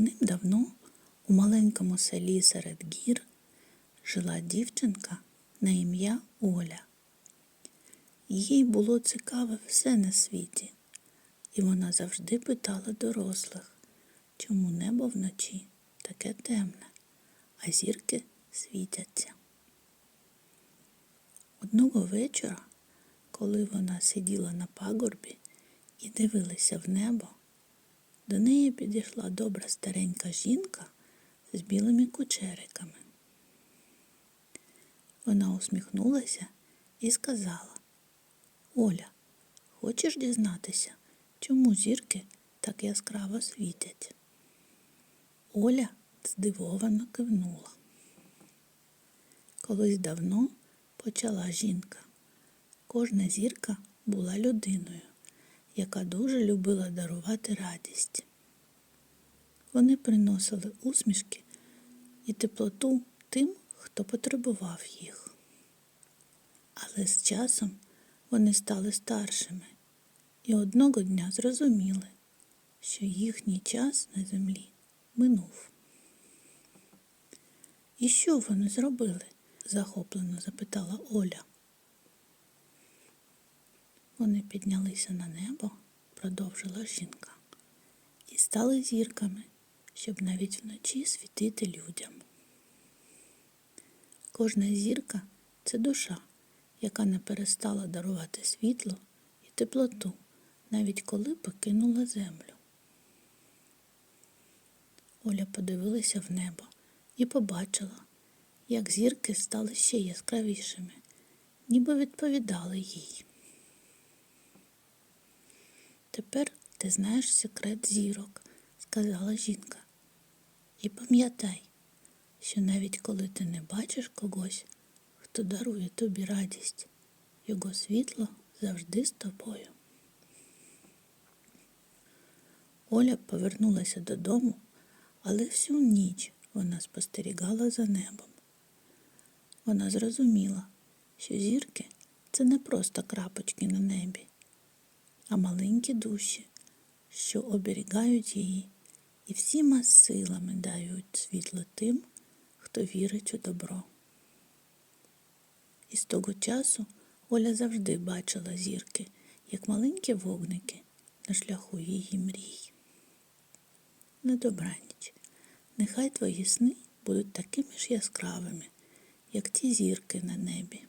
Давним-давно у маленькому селі серед гір жила дівчинка на ім'я Оля. Їй було цікаве все на світі, і вона завжди питала дорослих, чому небо вночі таке темне, а зірки світяться. Одного вечора, коли вона сиділа на пагорбі і дивилася в небо, до неї підійшла добра старенька жінка з білими кучериками. Вона усміхнулася і сказала Оля, хочеш дізнатися, чому зірки так яскраво світять? Оля здивовано кивнула. Колись давно почала жінка. Кожна зірка була людиною, яка дуже любила дарувати радість. Вони приносили усмішки і теплоту тим, хто потребував їх. Але з часом вони стали старшими і одного дня зрозуміли, що їхній час на землі минув. І що вони зробили? захоплено запитала Оля. Вони піднялися на небо, продовжила жінка, і стали зірками, щоб навіть вночі світити людям. Кожна зірка це душа, яка не перестала дарувати світло і теплоту, навіть коли покинула землю. Оля подивилася в небо і побачила, як зірки стали ще яскравішими, ніби відповідали їй. Тепер ти знаєш секрет зірок, сказала жінка. І пам'ятай, що навіть коли ти не бачиш когось, хто дарує тобі радість, його світло завжди з тобою. Оля повернулася додому, але всю ніч вона спостерігала за небом. Вона зрозуміла, що зірки це не просто крапочки на небі, а маленькі душі, що оберігають її і всіма силами дають світло тим, хто вірить у добро. І з того часу Оля завжди бачила зірки, як маленькі вогники на шляху її мрій. На добраніч, нехай твої сни будуть такими ж яскравими, як ті зірки на небі.